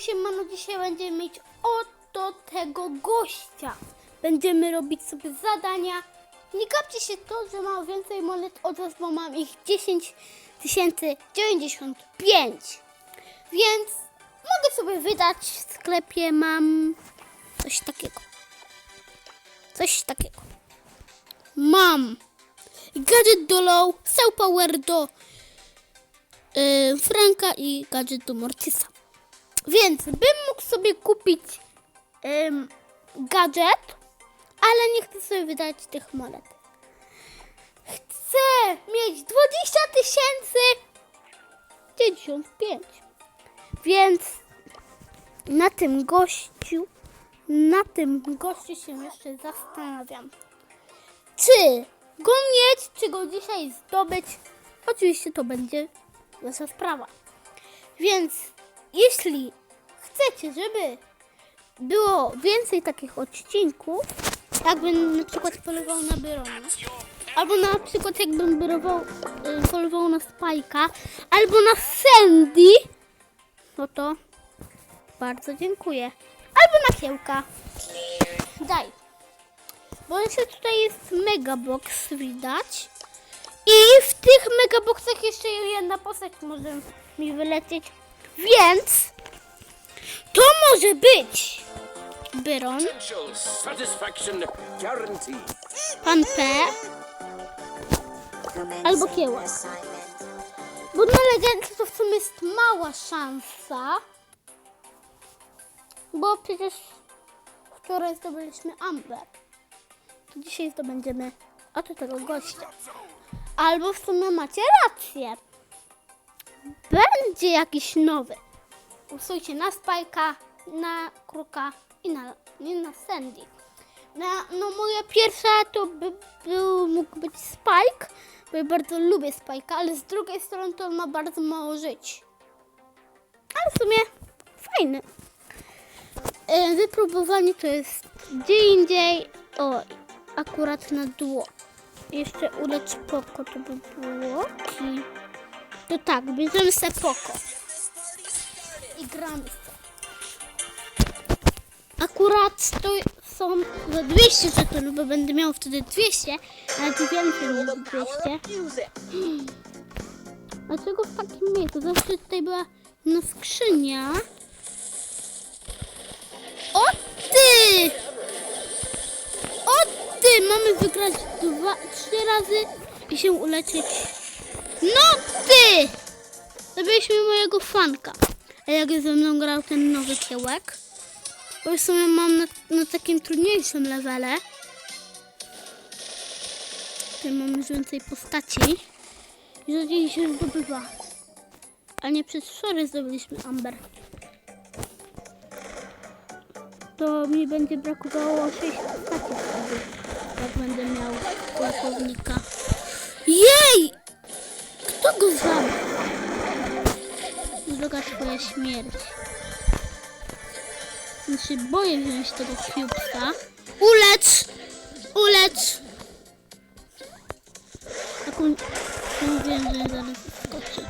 Siemano, dzisiaj będziemy mieć oto tego gościa. Będziemy robić sobie zadania. Nie gapcie się to, że mam więcej monet od was, bo mam ich 10 095. Więc mogę sobie wydać w sklepie. Mam coś takiego. Coś takiego. Mam gadżet do low, Soul Power do yy, Franka i gadżet do Mortisa. Więc bym mógł sobie kupić ym, gadżet, ale nie chcę sobie wydać tych monet. Chcę mieć 20 tysięcy 95. Więc na tym gościu, na tym gościu się jeszcze zastanawiam. Czy go mieć, czy go dzisiaj zdobyć? Oczywiście to będzie wasza sprawa. Więc jeśli chcecie, żeby było więcej takich odcinków, jakbym na przykład polował na Byrona, albo na przykład jakbym byrował, y, polował na Spajka, albo na Sandy, no to bardzo dziękuję. Albo na Kiełka. Daj. Bo jeszcze tutaj jest megabox widać. I w tych megaboxach jeszcze jedna postać może mi wylecieć. Więc to może być Byron, pan P, Albo kiełek. bo na legendzie to w sumie jest mała szansa. Bo przecież wczoraj zdobyliśmy Amber. To dzisiaj zdobędziemy oto tego gościa. Albo w sumie macie rację. Będzie jakiś nowy. Głosujcie na Spajka, na Kruka i na, i na Sandy. Na, no moja pierwsza to by był, mógł być Spike, bo ja bardzo lubię Spike'a, ale z drugiej strony to on ma bardzo mało żyć. Ale w sumie fajny. E, Wypróbowanie to jest gdzie indziej. O, akurat na dło. Jeszcze ulecz poko to by było. I to tak, bierzemy se poko. I gramy se. Akurat to są za 200 żetonów, bo będę miał wtedy 200, ale tu więcej niż 200. Dlaczego w takim miejscu? Zawsze tutaj była na skrzynia. O ty! O ty! Mamy wygrać dwa, trzy razy i się uleczyć. No ty! Zabiliśmy mojego fanka. A jak ze mną grał ten nowy kiełek? Bo w sumie mam na, na takim trudniejszym levele. Tutaj mamy już więcej postaci. I za dzień się zdobywa. A nie przez wczoraj zdobyliśmy Amber. To mi będzie brakowało 6 postaci wtedy. Jak będę miał pułkownika. Twoja śmierć. Ja się boję wziąć tego cubesa. Ulecz! Ulecz! Taką... Mówiłem, że zaraz skoczy.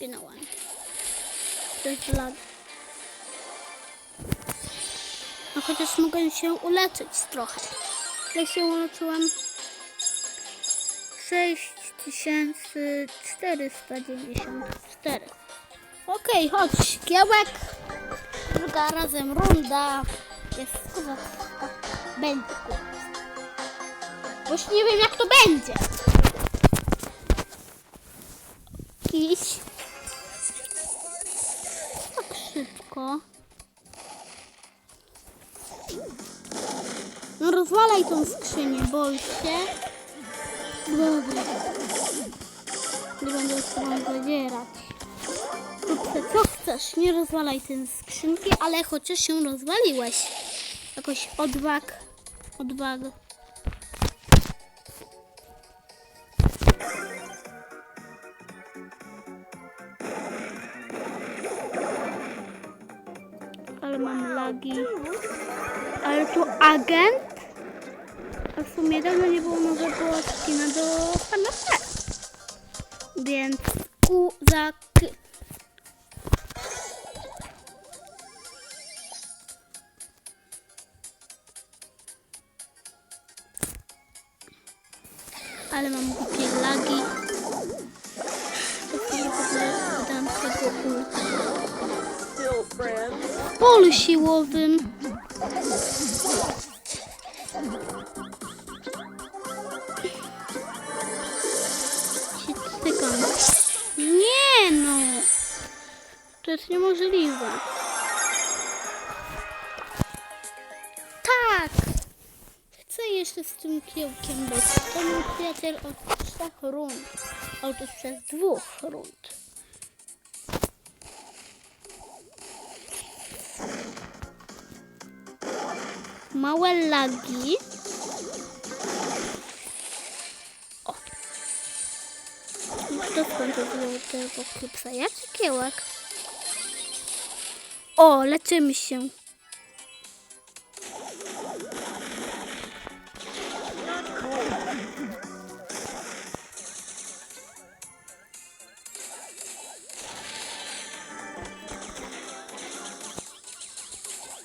Mm, łanie. To jest lag. Chociaż mogę się uleczyć trochę. Jak się uleczyłam? 6494. Okej, chodź, kiełek. Druga razem runda. Jest kurwa. Będzie kurwa. Już nie wiem jak to będzie. Iść. Tak szybko. Rozwalaj tą skrzynię, boi się. Dobra. Nie będę z tobą zadzierać. Kupce, co chcesz? Nie rozwalaj tej skrzynki, ale chociaż się rozwaliłeś. Jakoś odwag. Odwag. Ale mam lag. lagi. Ale to agent? Sumie dawno nie było nowego skina do pana P. Więc Q za. Ale mam głupie lagi. Dam tego? W polu siłowym. To jest niemożliwe. Tak! Chcę jeszcze z tym kiełkiem być. To mój przyjaciel od trzech rund. Otóż przez dwóch rund. małe lagi. O. Kto wziął tego klipsa? Ja czy kiełek? O, leczymy się.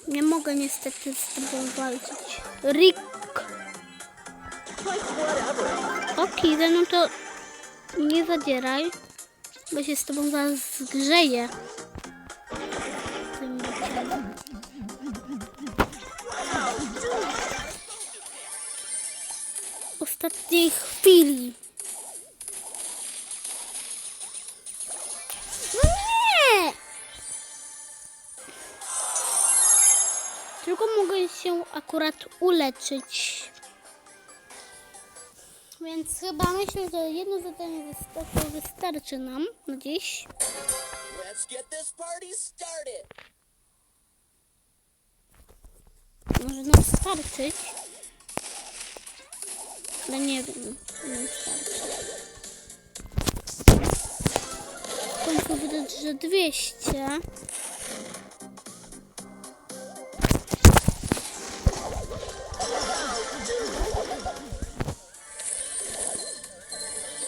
Nie mogę niestety z tobą walczyć. Rick. Okej, ze mną to nie zadzieraj, bo się z tobą zaraz zgrzeję. Ostatniej chwili. No nie! Tylko mogę się akurat uleczyć. Więc chyba myślę, że jedno zadanie wystarczy, wystarczy nam na dziś. Let's get this party started. Może nam starczyć. Ale nie wiem, starczy. W końcu widać, że 200.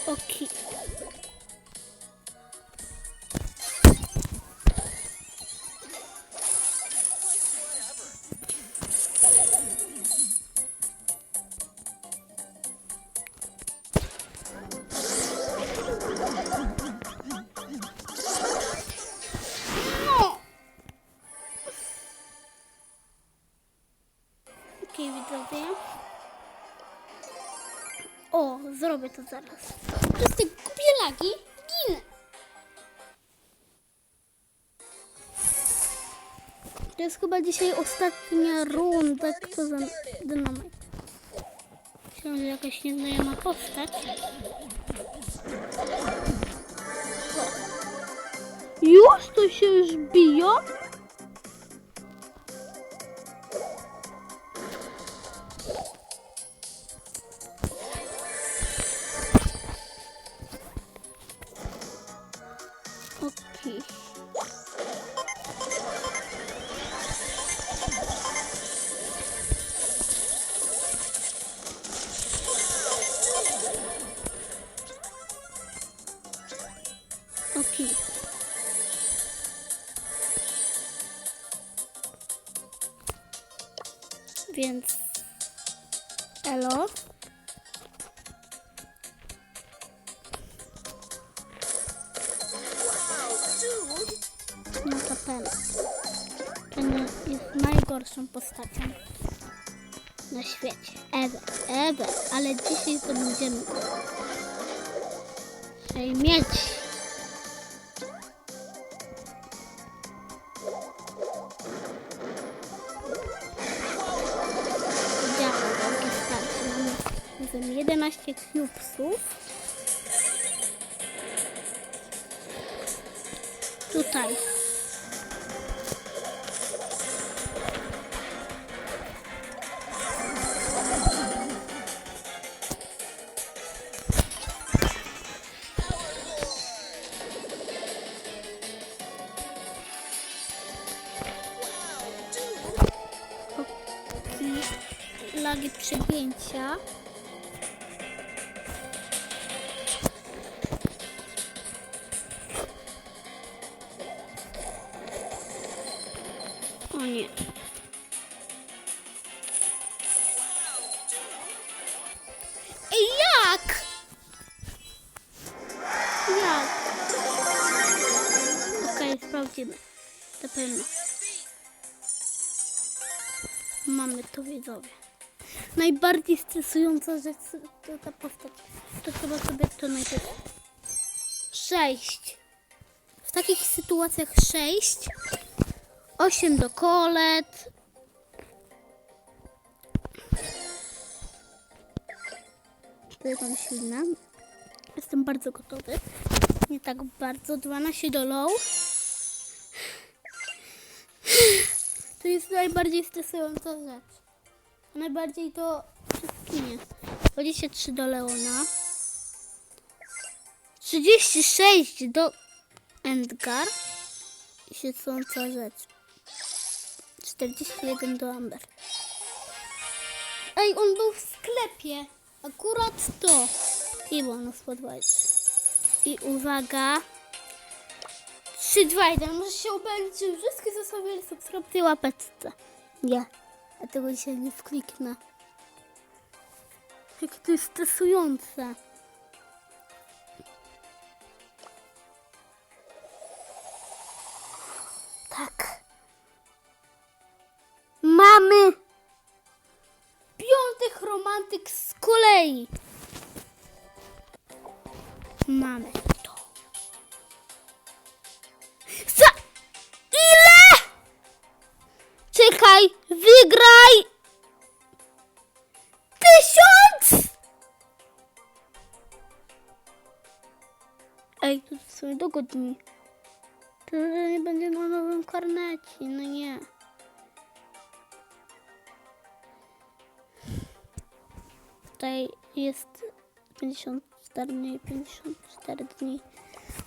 Okej. No. Okej, widzowie. O, zrobię to zaraz. Przez te głupie lagi ginę. To jest chyba dzisiaj ostatnia runda, kto za dynamit. Myślałam, że jakaś nieznajoma postać. Już to się już biją? Okej. Więc elo. No to ten. Ten jest najgorszą postacią na świecie. Ever, ever. Ale dzisiaj to będziemy Ej, mieć. 11 cubesów. Tutaj. flagi przegięcia. Pewno. Mamy to widzowie. Najbardziej stresująca rzecz to ta postać. To trzeba sobie to najpierw. Sześć. W takich sytuacjach sześć. Osiem do kolet. Mam silna. Jestem bardzo gotowy. Nie tak bardzo. 12 do low. To jest najbardziej stresująca rzecz. Najbardziej to wszystkinie. 23 do Leona. 36 do Endgar. I świecąca rzecz. 41 do Amber. Ej, on był w sklepie. Akurat to. I bonus podwajcie. I uwaga. 3, 2, 1. Może się że wszystkie zostawili subskrypcję łapeczce. Nie. Ja tego dzisiaj nie wkliknę. Jak to jest stresujące. Tak. Mamy piątek romantyk z kolei. Mamy wygraj! Tysiąc! Ej, to sobie dogodni. To nie będzie na nowym karnecie, no nie. Tutaj jest 54 dni, 54 dni.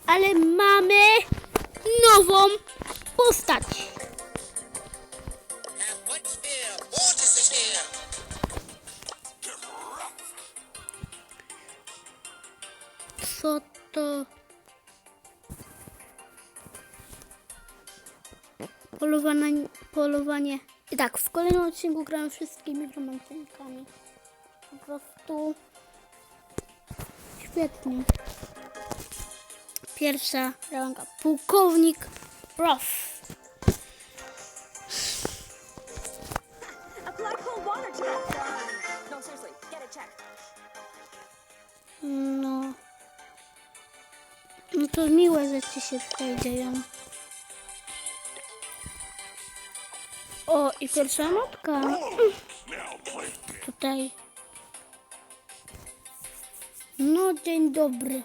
Ale mamy nową postać. Polowanie, polowanie. I tak, w kolejnym odcinku grałem wszystkimi romantynkami. Po prostu świetnie. Pierwsza ranga. Pułkownik jet. No. No. No to miłe rzeczy się tutaj dzieją. O, i pierwsza matka. Tutaj. No, dzień dobry.